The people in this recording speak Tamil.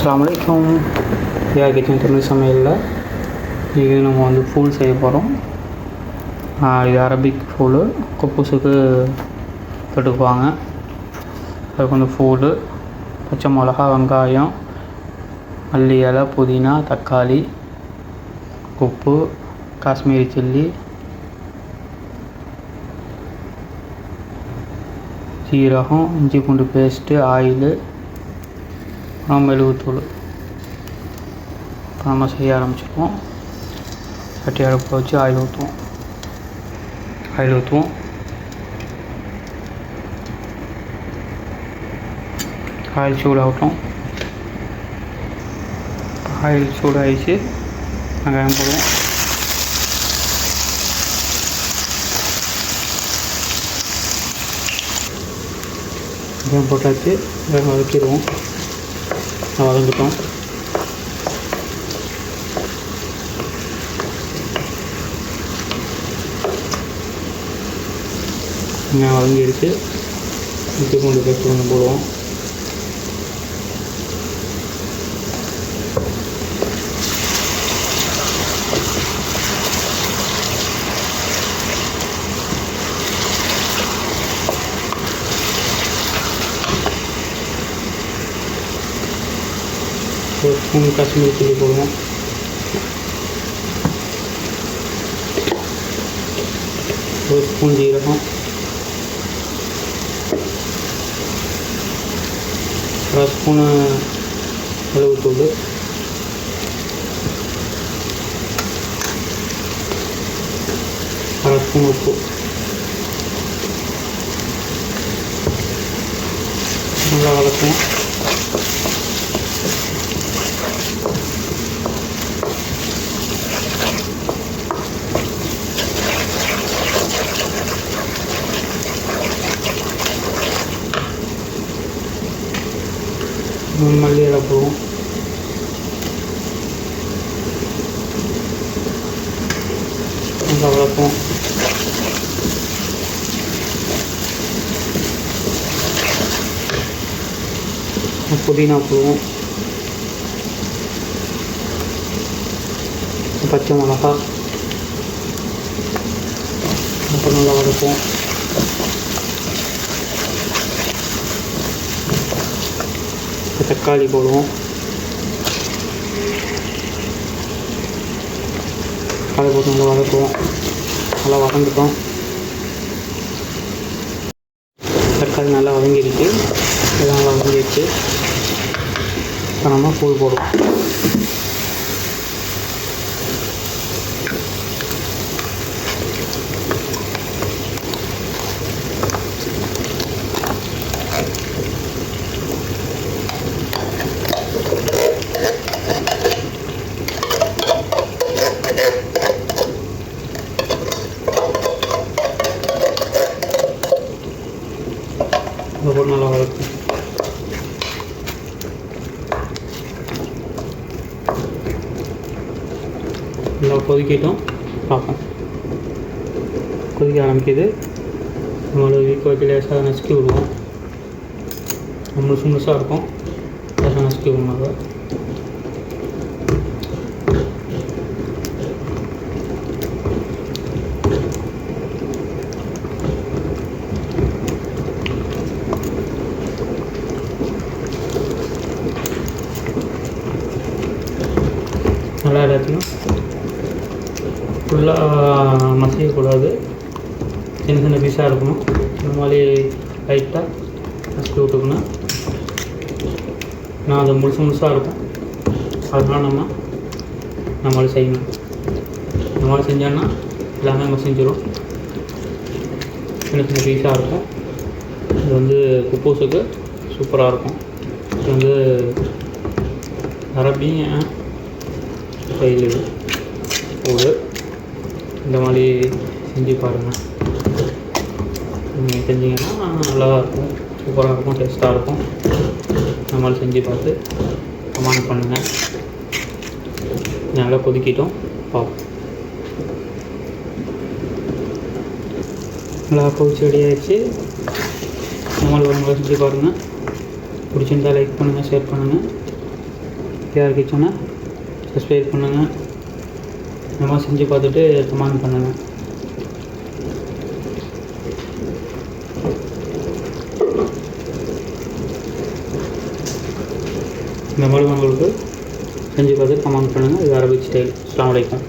அஸ்ஸலாமு அலைக்கும். யா கிச்சன் தமிழ் சமையலில் இது நம்ம வந்து ஃபூல் செய்ய போகிறோம். இது அரபிக் ஃபூலு. குப்பூஸுக்கு தொட்டுக்குவாங்க. அதுக்கு வந்து ஃபூலு. பச்சை மிளகா வெங்காயம் மல்லி இலை புதினா தக்காளி உப்பு காஷ்மீரி சில்லி சீரகம் இஞ்சி பூண்டு பேஸ்ட்டு ஆயிலு அப்புறம் மெழுகுத்தூள் இப்போ நம்ம செய்ய ஆரம்பிச்சிருவோம் சட்டி அடுப்பில் வச்சு ஆயில் ஊற்றுவோம் ஆயில் ஊற்றுவோம் ஆயில் சூடாகட்டும். ஆயில் சூடாகிடுச்சு வெங்காயம் போடுவோம். வெங்காயம் போட்டாச்சு. வெங்காயம் வதக்கிடுவோம். வதங்கிட்டோம் வெங்காயம் வதங்கிடுச்சு இஞ்சி பூண்டு பேஸ்ட் கொஞ்சம் போடுவோம். ஒரு ஸ்பூன் காஷ்மீரி சில்லி போடுவோம் ஒரு ஸ்பூன் ஜீரகம் அரை ஸ்பூனு மிளகுத்தூள் அரை ஸ்பூன் உப்பு நல்லா வளர்க்குவோம் மூணு மல்லி இலை நல்லா வளர்ப்போம் புதினா போடுவோம் பச்சை மிளகா அப்புறம் நல்லா வளர்ப்போம் இப்போ தக்காளி போடுவோம். தக்காளி போட்டு நல்லா வதக்குவோம். நல்லா வதங்கிட்டோம். தக்காளி நல்லா வதங்கிடுச்சு. இதெல்லாம் நல்லா வதங்கிடுச்சு. இப்போ நம்ம கூழ் போடுவோம். ரொம்ப போட்டு நல்லா இருக்கும் நல்லா கொதிக்கிட்டோம். பார்ப்போம். கொதிக்க ஆரம்பிக்குது. நம்மளோட வீக்க வச்சு லேசாக நசுக்கி விடுவோம். முழுசு முழுசாக இருக்கும். லேசாக நசுக்கி விடணும் அதை நல்லா எல்லாத்தையும் ஃபுல்லாக மசியக்கூடாது. சின்ன சின்ன பீஸாக இருக்கணும். இந்த மாதிரி லைட்டாக நசுக்கி விட்டுக்கணும் நான் அது முழுசு முழுசாக இருக்கும். அதனால் நம்ம நம்ம மாதிரி செய்யணும். இந்த மாதிரி செஞ்சோன்னா எல்லாமே மசிஞ்சிடும் சின்ன சின்ன பீஸாக இருக்கும். இது வந்து குப்பூஸுக்கு சூப்பராக இருக்கும். இது வந்து அரபியும் ஸ்டைல் ஒரு இந்த மாதிரி செஞ்சு பாருங்கள் நீங்கள் செஞ்சீங்கன்னா நல்லா இருக்கும். சூப்பராக இருக்கும் டேஸ்ட்டாக இருக்கும். இந்த மாதிரி செஞ்சு பார்த்து கமெண்ட் பண்ணுங்கள் நல்லா கொதிக்கிட்டோம். பார்ப்போம் நல்லா கொதிச்சு ரெடி ஆகிடுச்சு நம்மளை உங்களை செஞ்சு பாருங்கள் பிடிச்சிருந்தா லைக் பண்ணுங்கள் ஷேர் பண்ணுங்கள் கேஆர் கிச்சனை சப்ஸ்கிரைப் பண்ணுங்கள் இந்த மாதிரி செஞ்சு பார்த்துட்டு கமெண்ட் பண்ணுங்கள் இந்த மாதிரி உங்களுக்கு செஞ்சு பார்த்து கமெண்ட் பண்ணுங்கள் இது அரபிக் ஸ்டைல் அஸ்ஸலாமு வலைக்கம்